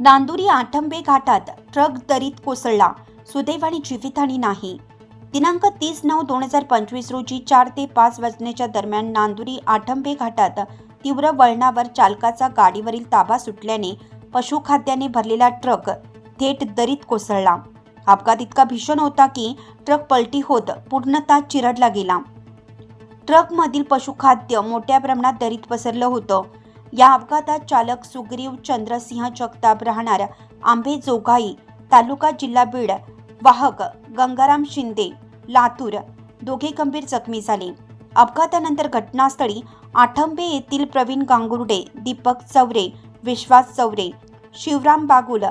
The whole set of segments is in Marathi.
नांदुरी आठंबे घाटात ट्रक दरीत कोसळला. सुदैवाने जीवितहानी नाही. दिनांक तीस नऊ दोन हजार पंचवीस रोजी चार ते पाच वाजण्याच्या दरम्यान नांदुरी आठंबे घाटात तीव्र वळणावर चालकाचा गाडीवरील ताबा सुटल्याने पशुखाद्याने भरलेला ट्रक थेट दरीत कोसळला. अपघात इतका भीषण होता की ट्रक पलटी होत पूर्णतः चिरडला गेला. ट्रकमधील पशुखाद्य मोठ्या प्रमाणात दरीत पसरलं होतं. या अपघातात चालक सुग्रीव चंद्रसिंह जगताप राहणार आंबे जोगाई तालुका जिल्हा बीड वाहक गंगाराम शिंदे लातूर दोघे गंभीर जखमी झाले. अपघातानंतर घटनास्थळी आठंबे येथील प्रवीण गांगुर्डे दीपक चौरे विश्वास चौरे शिवराम बागुल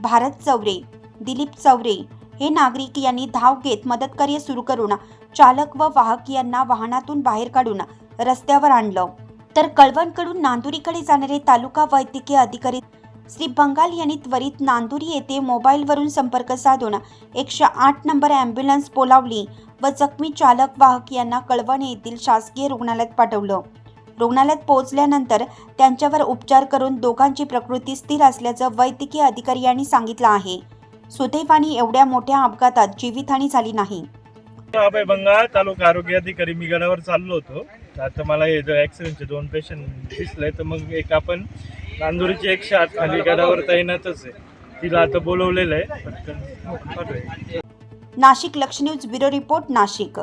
भारत चौरे दिलीप चौरे हे नागरिक यांनी धाव घेत मदतकार्य सुरू करून चालक व वाहक यांना वाहनातून बाहेर काढून रस्त्यावर आणलं. तर कळवणकडून नांदुरीकडे जाणारे तालुका वैद्यकीय अधिकारी श्री बंगाल यांनी त्वरित नांदुरी येथे मोबाईलवरून संपर्क साधून एकशे आठ नंबर ॲम्ब्युलन्स बोलावली व जखमी चालक वाहक यांना कळवण येथील शासकीय रुग्णालयात पाठवलं. रुग्णालयात पोहोचल्यानंतर त्यांच्यावर उपचार करून दोघांची प्रकृती स्थिर असल्याचं वैद्यकीय अधिकारी यांनी सांगितलं आहे. सुदैवाने एवढ्या मोठ्या अपघातात जीवितहानी झाली नाही. बंगाल तालुका आरोग्य अधिकारी मी गडावर चाललो होतो. आता मला हे जर ॲक्सिडेंटचे दोन पेशंट दिसले तर मग एक आपण नांदुरीची एकशे आठ खाली गडावर तैनातच आहे. तिला आता बोलवलेलं आहे. नाशिक लक्ष न्यूज ब्युरो रिपोर्ट नाशिक.